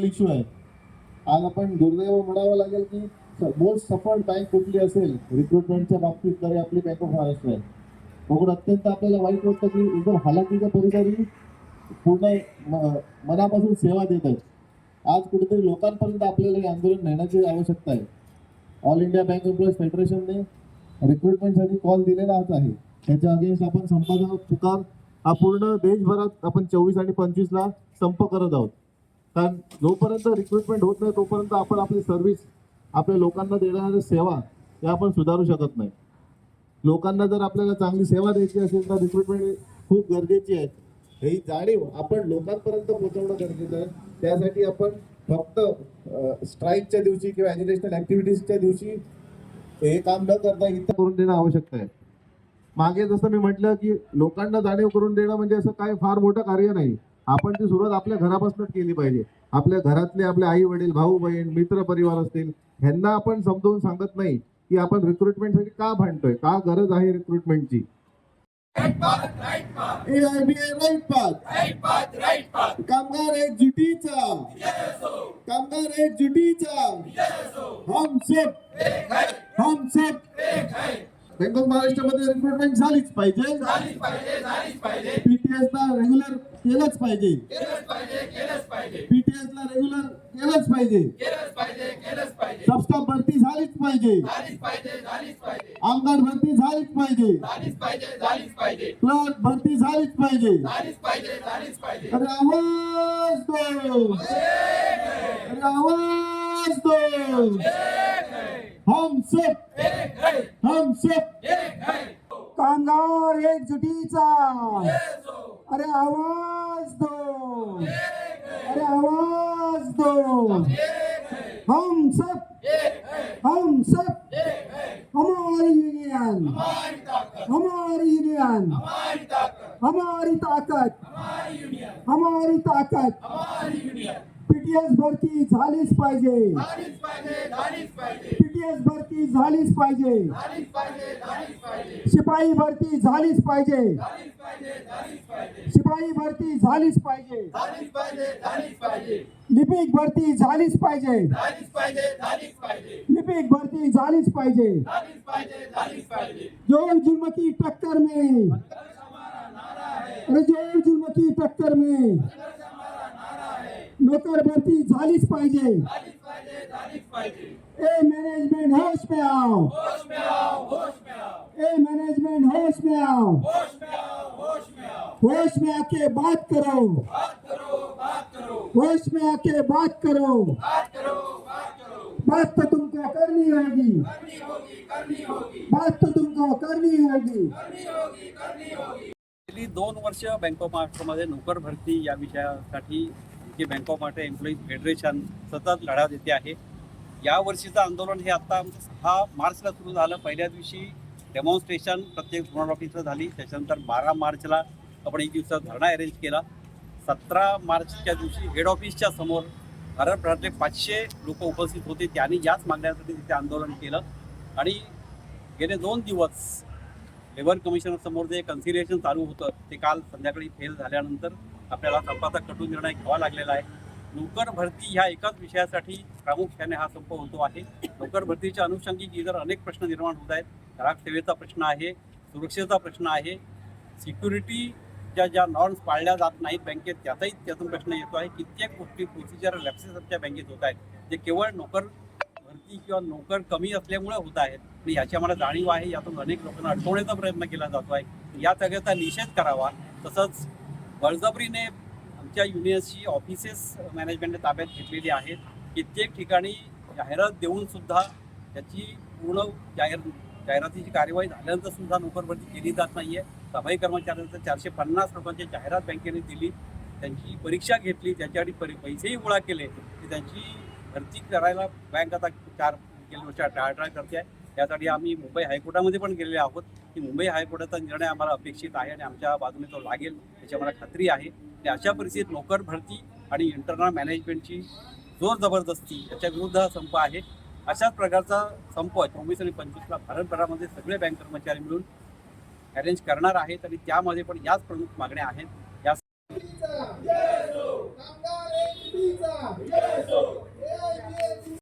Issue आहे. आज आपण दुर्दैव म्हणावं लागेल की मोस्ट सफर्ड बँक कुठली असेल रिक्रुटमेंटच्या बाबतीत तरी आपली बँक ऑफ महाराष्ट्र आहे. बघून अत्यंत आपल्याला वाईट वाटतं की एकदम हालाकीच्या परिसरी पूर्ण म- मनापासून सेवा देत आहेत. आज कुठेतरी लोकांपर्यंत आपल्याला हे आंदोलन नेण्याची आवश्यकता आहे. ऑल इंडिया बँक एम्प्लॉईज फेडरेशनने रिक्रुटमेंटसाठी कॉल दिलेलाच आहे. त्याच्या अगेन्स्ट आपण संपाचा पुकार हा पूर्ण देशभरात आपण चोवीस आणि पंचवीसला संप करत आहोत. कारण जोपर्यंत रिक्रुटमेंट होत नाही तोपर्यंत आपण आपली सर्व्हिस आपल्या लोकांना देणाऱ्या सेवा या आपण सुधारू शकत नाही. लोकांना जर आपल्याला चांगली सेवा द्यायची असेल तर रिक्रुटमेंट खूप गरजेची आहे. ही जाणीव आपण लोकांपर्यंत पोहोचवणं गरजेचं आहे. त्यासाठी आपण फक्त स्ट्राईकच्या दिवशी किंवा एज्युकेशनल ऍक्टिव्हिटीजच्या दिवशी हे काम न करता इथं करून देणं आवश्यक आहे. मागे जसं मी म्हटलं की लोकांना जाणीव करून देणं म्हणजे असं काय फार मोठं कार्य नाही. आपण ती सुरुवात आपल्या घरापासूनच केली पाहिजे. आपल्या घरातले आपले आई वडील भाऊ बहीण मित्र परिवार असतील ह्यांना आपण समजावून सांगत नाही की आपण रिक्रुटमेंटसाठी का भांडतोय का गरज आहे रिक्रुटमेंटची कामगार एकजुटीचा कामगार एकजुटीचा हम सब हम सब बँक ऑफ महाराष्ट्रामध्ये रिक्रुटमेंट झालीच पाहिजे. पीटीएस ला रेग्युलर केलंच पाहिजे. पीटीएस ला रेग्युलर केलंच पाहिजे. सबस्टाफ भरती झालीच पाहिजे. आमदार भरती झालीच पाहिजे. क्लर्क भरती झालीच पाहिजे. अरे आवाज दो. अरे आवाज दो. हम सब हम सब कामगार एकजुटीचा. अरे आवाज दो. अरे आवाज दो. हम सब हम सब हमारी यूनियन. हमारी यूनियन. हमारी ताकत. हमारी ताकत. पीटीएस भरती झालीच पाहिजे पीटीएस भरती झालीच पाहिजे शिपाई भरती झालीच पाहिजे शिपाई भरती झालीच पाहिजे लिपिक भरती झालीच पाहिजे लिपिक भरती झालीच पाहिजे जोर जुल्म की टक्कर में अरे की टक्कर में नौकर भरती झालीच पाहिजे ए मैनेजमेंट होश में आओ ए मैनेजमेंट होश में आओ होश में आके बात करो. होश में आके बात करो. बात तो तुमको करनी होगी. बात तो तुमको करनी होगी. गेली दोन वर्ष बँक ऑफ महाराष्ट्रामध्ये नोकर भरती या विषयासाठी भारतीय bank of Maharashtra employees federation सतत लढा देते आहे. या वर्षीचं आंदोलन हे आता आमचं सहा मार्चला सुरू झालं. पहिल्या दिवशी डेमॉन्स्ट्रेशन प्रत्येक झोनल ऑफिसला झाली. त्याच्यानंतर बारा मार्चला आपण एक दिवसात धरणा अरेंज केला. सतरा मार्चच्या दिवशी हेड ऑफिसच्या समोर भारतभरातले पाचशे लोक उपस्थित होते. त्यांनी याच मागण्यासाठी तिथे आंदोलन केलं. आणि गेले दोन दिवस लेबर कमिशनर समोर जे कन्सिलिएशन चालू होतं ते काल संध्याकाळी फेल झाल्यानंतर आपल्याला संपाचा कटू निर्णय घ्यावा लागलेला आहे. नोकर भरती ह्या एकाच विषयासाठी प्रामुख्याने हा संप होतो आहे. नोकर भरतीच्या अनुषंगिक इतर अनेक प्रश्न निर्माण होत आहेत. ग्राहक सेवेचा प्रश्न आहे सुरक्षेचा प्रश्न आहे. सिक्युरिटीच्या ज्या नॉर्म्स पाळल्या जात नाहीत बँकेत त्याचाही त्यातून प्रश्न येतो आहे. कित्येक गोष्टी प्रोसिजर लॅप्सेस आमच्या बँकेत होत आहेत. जे केवळ नोकर भरती किंवा नोकर कमी असल्यामुळे होत आहेत. आणि याची आम्हाला जाणीव आहे. यातून अनेक लोकांना अडकवण्याचा प्रयत्न केला जातो आहे. या सगळ्याचा निषेध करावा. तसंच बळजबरीने आमच्या युनियन्सची ऑफिसेस मॅनेजमेंटने ताब्यात घेतलेली आहेत. कित्येक ठिकाणी जाहिरात देऊन सुद्धा त्याची पूर्ण जाहीर जाहिरातीची कार्यवाही झाल्यानंतर सुद्धा नोकरभरती केली जात नाही आहे सफाई कर्मचाऱ्यांचं चारशे पन्नास लोकांची जाहिरात बँकेने दिली. त्यांची परीक्षा घेतली. त्याच्यासाठी परी पैसेही गोळा केले. की त्यांची भरती करायला बँक आता चार गेल्या वर्षी टाळाटाळ करते आहे. त्यासाठी आम्ही मुंबई हायकोर्टामध्ये पण गेलेले आहोत. की मुंबई हायकोर्टाचा निर्णय आम्हाला अपेक्षित आहे आणि आमच्या बाजूने तो लागेल याची आम्हाला खात्री आहे. आणि अशा परिस्थितीत नोकर भरती आणि इंटरनल मॅनेजमेंटची जोर जबरदस्ती याच्या विरुद्ध हा संप आहे. अशाच प्रकारचा संप चोवीस आणि पंचवीसला भारतभरामध्ये सगळे बँक कर्मचारी मिळून अरेंज करणार आहेत आणि त्यामध्ये पण याच प्रमुख मागण्या आहेत.